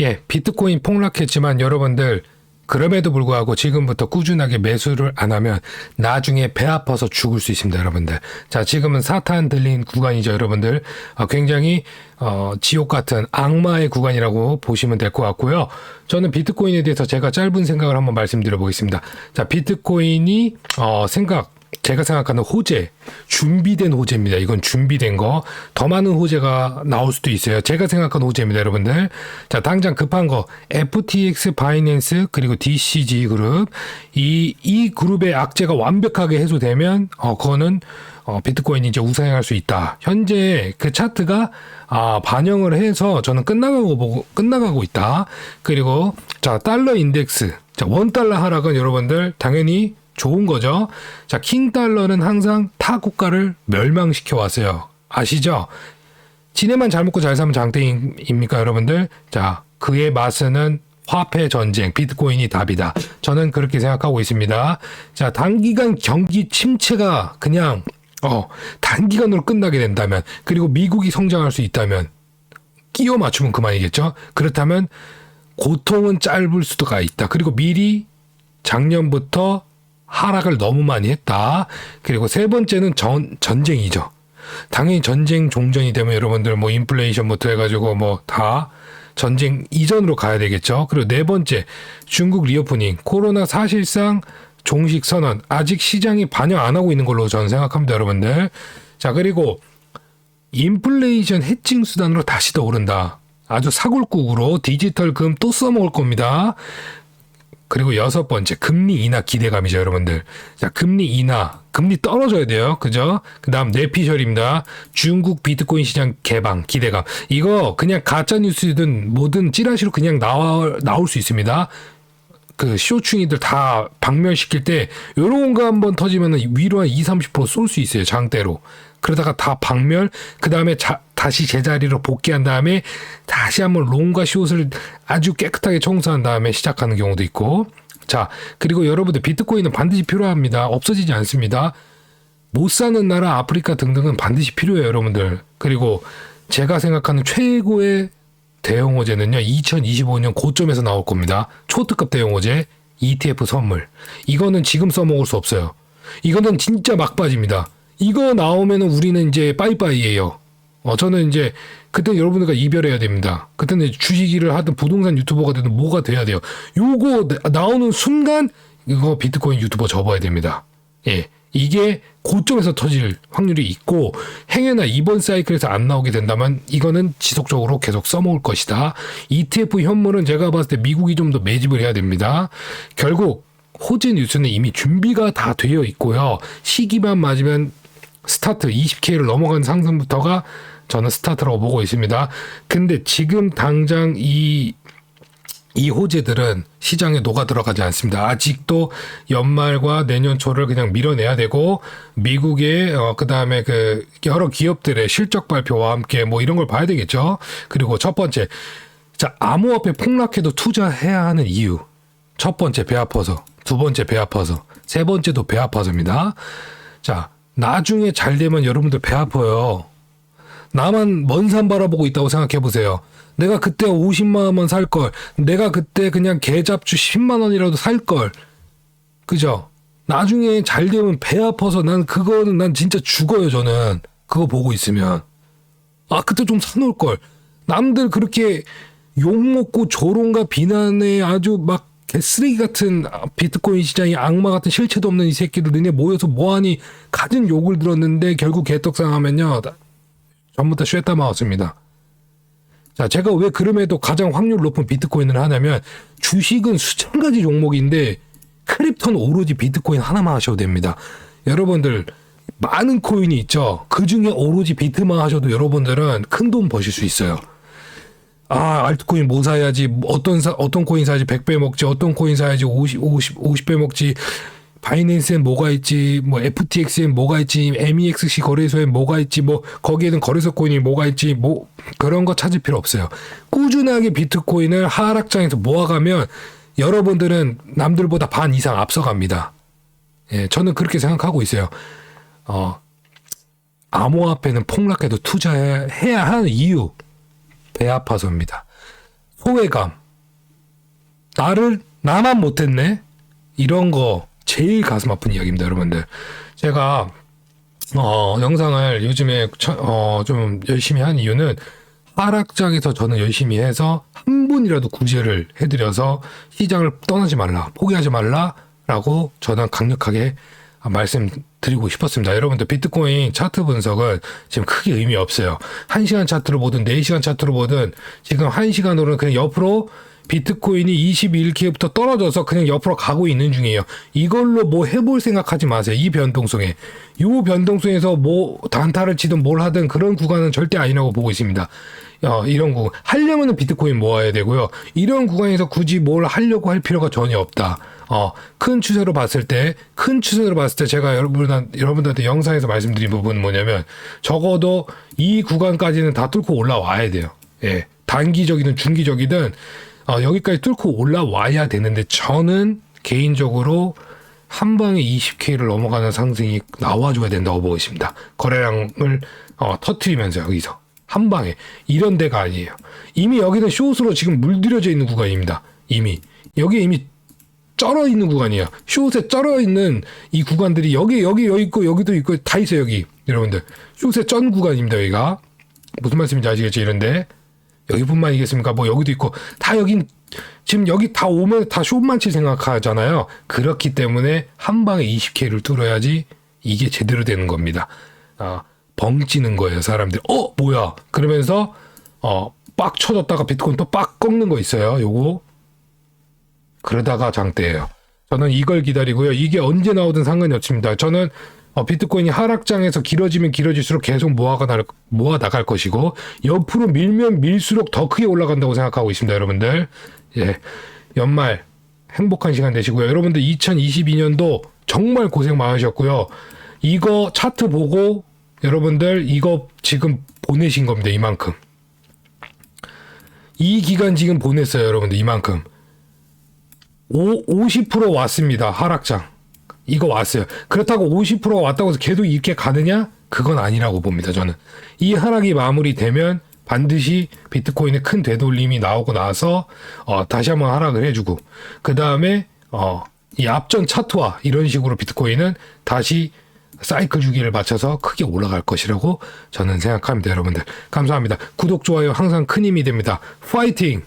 예, 비트코인 폭락했지만 여러분들 그럼에도 불구하고 지금부터 꾸준하게 매수를 안 하면 나중에 배 아파서 죽을 수 있습니다, 여러분들. 자, 지금은 사탄 들린 구간이죠, 여러분들. 어, 굉장히 어, 지옥 같은 악마의 구간이라고 보시면 될 것 같고요. 저는 비트코인에 대해서 제가 짧은 생각을 한번 말씀드려 보겠습니다. 자, 비트코인이 어, 생각 제가 생각하는 호재, 준비된 호재입니다. 이건 준비된 거. 더 많은 호재가 나올 수도 있어요. 제가 생각하는 호재입니다, 여러분들. 자, 당장 급한 거. FTX, 바이낸스, 그리고 DCG 그룹. 이, 이 그룹의 악재가 완벽하게 해소되면, 어, 그거는, 어, 비트코인이 이제 우상향할 수 있다. 현재 그 차트가, 아, 반영을 해서 저는 끝나가고 보고, 끝나가고 있다. 그리고, 자, 달러 인덱스. 자, 원 달러 하락은 여러분들 당연히 좋은 거죠. 자, 킹 달러는 항상 타 국가를 멸망시켜 왔어요. 아시죠? 지네만 잘 먹고 잘 사면 장땡입니까, 여러분들? 자, 그의 맛은 화폐 전쟁, 비트코인이 답이다. 저는 그렇게 생각하고 있습니다. 자, 단기간 경기 침체가 그냥 어, 단기간으로 끝나게 된다면, 그리고 미국이 성장할 수 있다면, 끼워 맞추면 그만이겠죠? 그렇다면, 고통은 짧을 수도가 있다. 그리고 미리 작년부터 하락을 너무 많이 했다. 그리고 세 번째는 전, 전쟁이죠. 당연히 전쟁 종전이 되면 여러분들 뭐 인플레이션부터 해가지고 뭐 다 전쟁 이전으로 가야 되겠죠. 그리고 네 번째 중국 리오프닝 코로나 사실상 종식 선언 아직 시장이 반영 안 하고 있는 걸로 저는 생각합니다, 여러분들. 자 그리고 인플레이션 해칭 수단으로 다시 더 오른다. 아주 사골국으로 디지털 금 또 써먹을 겁니다. 그리고 여섯 번째 금리 인하 기대감이죠, 여러분들. 자, 금리 인하, 금리 떨어져야 돼요, 그죠? 그다음 뇌피셜입니다. 중국 비트코인 시장 개방 기대감. 이거 그냥 가짜 뉴스든 뭐든 찌라시로 그냥 나와 나올 수 있습니다. 그 쇼충이들 다 박멸시킬 때 요런 거 한번 터지면 위로 한 2, 30%쏠 수 있어요. 장대로. 그러다가 다 박멸 그다음에 자, 다시 제자리로 복귀한 다음에 다시 한번 롱과 숏을 아주 깨끗하게 청소한 다음에 시작하는 경우도 있고 자 그리고 여러분들 비트코인은 반드시 필요합니다. 없어지지 않습니다. 못 사는 나라 아프리카 등등은 반드시 필요해요, 여러분들. 그리고 제가 생각하는 최고의 대형 호재는요, 2025년 고점에서 나올 겁니다. 초특급 대형 호재, ETF 선물. 이거는 지금 써먹을 수 없어요. 이거는 진짜 막바지입니다. 이거 나오면은 우리는 이제 빠이빠이예요. 어, 저는 이제 그때 여러분들과 이별해야 됩니다. 그때는 주식일을 하든 부동산 유튜버가 되든 뭐가 돼야 돼요. 요거 나- 나오는 순간 이거 비트코인 유튜버 접어야 됩니다. 예. 이게 고점에서 터질 확률이 있고 행여나 이번 사이클에서 안 나오게 된다면 이거는 지속적으로 계속 써먹을 것이다. ETF 현물은 제가 봤을 때 미국이 좀 더 매집을 해야 됩니다. 결국 호재 뉴스는 이미 준비가 다 되어 있고요. 시기만 맞으면 스타트 20K를 넘어간 상승부터가 저는 스타트라고 보고 있습니다. 근데 지금 당장 이, 이 호재들은 시장에 녹아 들어가지 않습니다. 아직도 연말과 내년 초를 그냥 밀어내야 되고, 미국의, 어, 그 다음에 그, 여러 기업들의 실적 발표와 함께 뭐 이런 걸 봐야 되겠죠. 그리고 첫 번째, 자, 암호화폐 폭락해도 투자해야 하는 이유. 첫 번째, 배 아파서. 두 번째, 배 아파서. 세 번째도 배 아파서입니다. 자, 나중에 잘 되면 여러분들 배 아파요. 나만 먼 산 바라보고 있다고 생각해 보세요. 내가 그때 50만 원만 살 걸. 내가 그때 그냥 계잡주 10만 원이라도 살 걸. 그죠? 나중에 잘 되면 배 아파서 난 그거는 난 진짜 죽어요, 저는. 그거 보고 있으면. 아, 그때 좀 사놓을 걸. 남들 그렇게 욕먹고 조롱과 비난에 아주 막 개쓰레기 같은 비트코인 시장이 악마 같은 실체도 없는 이 새끼들 너네 모여서 뭐하니 가진 욕을 들었는데 결국 개떡상하면요. 다- 전부 다 쉐다 마웠습니다. 자, 제가 왜 그럼에도 가장 확률 높은 비트코인을 하냐면 주식은 수천 가지 종목인데 크립토는 오로지 비트코인 하나만 하셔도 됩니다. 여러분들 많은 코인이 있죠. 그 중에 오로지 비트만 하셔도 여러분들은 큰 돈 버실 수 있어요. 아, 알트코인 뭐 사야지, 어떤 사, 어떤 코인 사야지 100배 먹지, 어떤 코인 사야지 50, 50, 50배 먹지, 바이낸스엔 뭐가 있지, 뭐 FTX엔 뭐가 있지, MEXC 거래소엔 뭐가 있지, 뭐 거기에는 거래소 코인이 뭐가 있지, 뭐 그런 거 찾을 필요 없어요. 꾸준하게 비트코인을 하락장에서 모아가면 여러분들은 남들보다 반 이상 앞서갑니다. 예, 저는 그렇게 생각하고 있어요. 어, 암호화폐는 폭락해도 투자해야 하는 이유, 배 아파서입니다. 소외감, 나를 나만 못했네 이런 거 제일 가슴 아픈 이야기입니다, 여러분들. 제가 어, 영상을 요즘에 처- 어, 좀 열심히 한 이유는 하락장에서 저는 열심히 해서 한 분이라도 구제를 해드려서 시장을 떠나지 말라, 포기하지 말라라고 저는 강력하게 말씀드리고 싶었습니다. 여러분들 비트코인 차트 분석은 지금 크게 의미 없어요. 1시간 차트로 보든 4시간 차트로 보든 지금 1시간으로는 그냥 옆으로 비트코인이 21K부터 떨어져서 그냥 옆으로 가고 있는 중이에요. 이걸로 뭐 해볼 생각하지 마세요. 이 변동성에. 요 변동성에서 뭐 단타를 치든 뭘 하든 그런 구간은 절대 아니라고 보고 있습니다. 어, 이런 구간. 하려면 비트코인 모아야 되고요. 이런 구간에서 굳이 뭘 하려고 할 필요가 전혀 없다. 어, 큰 추세로 봤을 때, 큰 추세로 봤을 때 제가 여러분, 여러분들한테 영상에서 말씀드린 부분은 뭐냐면 적어도 이 구간까지는 다 뚫고 올라와야 돼요. 예. 단기적이든 중기적이든 어, 여기까지 뚫고 올라와야 되는데 저는 개인적으로 한 방에 20K를 넘어가는 상승이 나와줘야 된다고 보고 있습니다. 거래량을 어, 터트리면서 여기서 한 방에 이런 데가 아니에요. 이미 여기는 숏으로 지금 물들여져 있는 구간입니다. 이미 여기 이미 쩔어 있는 구간이야. 숏에 쩔어 있는 이 구간들이 여기 여기 여기 있고 여기도 있고 다 있어요 여기 여러분들 숏에 쩐 구간입니다 여기가 무슨 말씀인지 아시겠죠 이런데 여기뿐만 이겠습니까? 뭐 여기도 있고 다 여긴 지금 여기 다 오면 다 숏만치 생각하잖아요. 그렇기 때문에 한 방에 20K를 뚫어야지 이게 제대로 되는 겁니다. 아, 벙찌는 거예요, 사람들. 어, 뭐야? 그러면서 어, 빡 쳐졌다가 비트코인 또 빡 꺾는 거 있어요. 요거 그러다가 장대예요. 저는 이걸 기다리고요. 이게 언제 나오든 상관이 없습니다. 저는 어, 비트코인이 하락장에서 길어지면 길어질수록 계속 모아가 날, 모아 나갈 것이고 옆으로 밀면 밀수록 더 크게 올라간다고 생각하고 있습니다, 여러분들. 예, 연말 행복한 시간 되시고요. 여러분들 2022년도 정말 고생 많으셨고요. 이거 차트 보고 여러분들 이거 지금 보내신 겁니다, 이만큼. 이 기간 지금 보냈어요, 여러분들 이만큼. 오, 50% 왔습니다. 하락장. 이거 왔어요. 그렇다고 50%가 왔다고 해서 계속 이렇게 가느냐? 그건 아니라고 봅니다. 저는. 이 하락이 마무리되면 반드시 비트코인의 큰 되돌림이 나오고 나서 어, 다시 한번 하락을 해주고 그 다음에 어, 이 앞전 차트와 이런 식으로 비트코인은 다시 사이클 주기를 맞춰서 크게 올라갈 것이라고 저는 생각합니다. 여러분들 감사합니다. 구독 좋아요 항상 큰 힘이 됩니다. 파이팅!